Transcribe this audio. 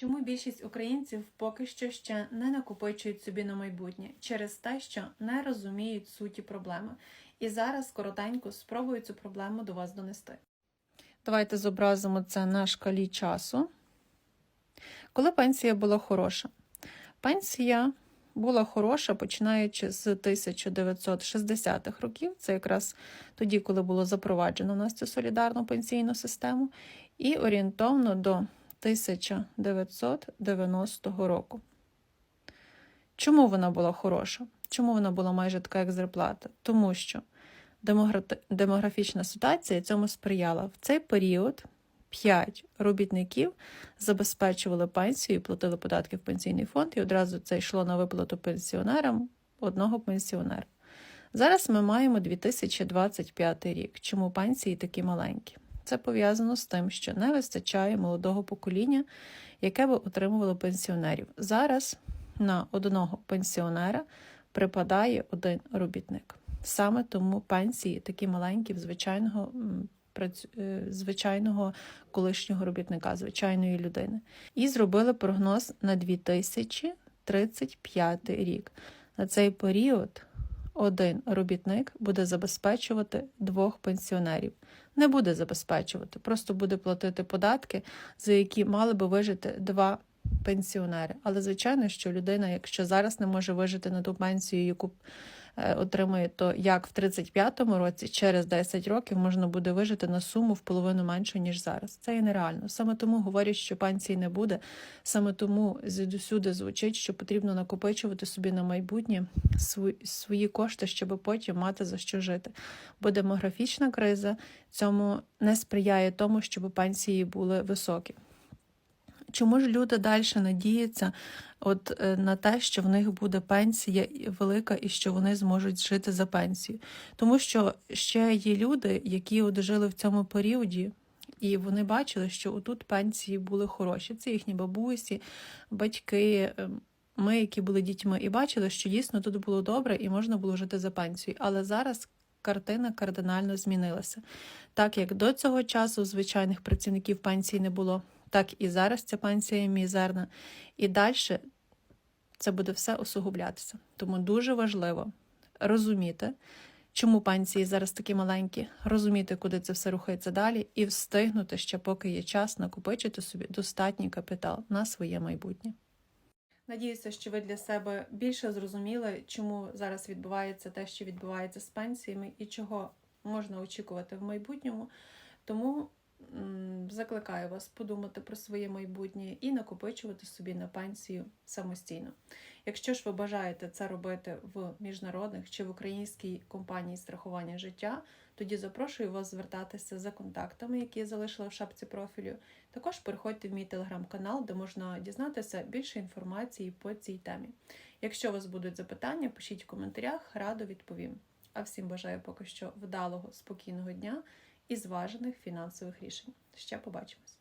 Чому більшість українців поки що ще не накопичують собі на майбутнє через те, що не розуміють суті проблеми. І зараз коротенько спробую цю проблему до вас донести. Давайте зобразимо це на шкалі часу. Коли пенсія була хороша? Пенсія була хороша, починаючи з 1960-х років. Це якраз тоді, коли було запроваджено у нас цю солідарну пенсійну систему, і орієнтовно до 1990 року. Чому вона була хороша? Чому вона була майже така, як зарплата? Тому що демографічна ситуація цьому сприяла. В цей період 5 робітників забезпечували пенсію, і платили податки в пенсійний фонд, і одразу це йшло на виплату пенсіонерам одного пенсіонера. Зараз ми маємо 2025 рік. Чому пенсії такі маленькі? Це пов'язано з тим, що не вистачає молодого покоління, яке би отримувало пенсіонерів. Зараз на одного пенсіонера припадає один робітник. Саме тому пенсії такі маленькі в звичайного е, звичайного колишнього робітника, звичайної людини. І зробили прогноз на 2035 рік. На цей період один робітник буде забезпечувати двох пенсіонерів. Не буде забезпечувати, просто буде платити податки, за які мали би вижити два пенсіонери. Але звичайно, що людина, якщо зараз не може вижити на ту пенсію, яку е, отримує, то як в 35-му році, через 10 років можна буде вижити на суму в половину меншу, ніж зараз. Це є нереально. Саме тому говорять, що пенсії не буде. Саме тому звідусюди звучить, що потрібно накопичувати собі на майбутнє свої кошти, щоб потім мати за що жити. Бо демографічна криза цьому не сприяє тому, щоб пенсії були високі. Чому ж люди далі надіються от, е, на те, що в них буде пенсія велика і що вони зможуть жити за пенсію? Тому що ще є люди, які от в цьому періоді, і вони бачили, що отут пенсії були хороші. Це їхні бабусі, батьки, ем, ми, які були дітьми, і бачили, що дійсно тут було добре і можна було жити за пенсію. Але зараз картина кардинально змінилася. Так як до цього часу звичайних працівників пенсії не було, так і зараз ця пенсія мізерна. І далі це буде все усугублятися. Тому дуже важливо розуміти, чому пенсії зараз такі маленькі, розуміти, куди це все рухається далі, і встигнути ще, поки є час, накопичити собі достатній капітал на своє майбутнє. Надіюся, що ви для себе більше зрозуміли, чому зараз відбувається те, що відбувається з пенсіями, і чого можна очікувати в майбутньому. Тому закликаю вас подумати про своє майбутнє і накопичувати собі на пенсію самостійно. Якщо ж ви бажаєте це робити в міжнародних чи в українській компанії страхування життя, тоді запрошую вас звертатися за контактами, які я залишила в шапці профілю. Також переходьте в мій телеграм-канал, де можна дізнатися більше інформації по цій темі. Якщо у вас будуть запитання, пишіть в коментарях, радо відповім. А всім бажаю поки що вдалого, спокійного дня і зважених фінансових рішень. Ще побачимось!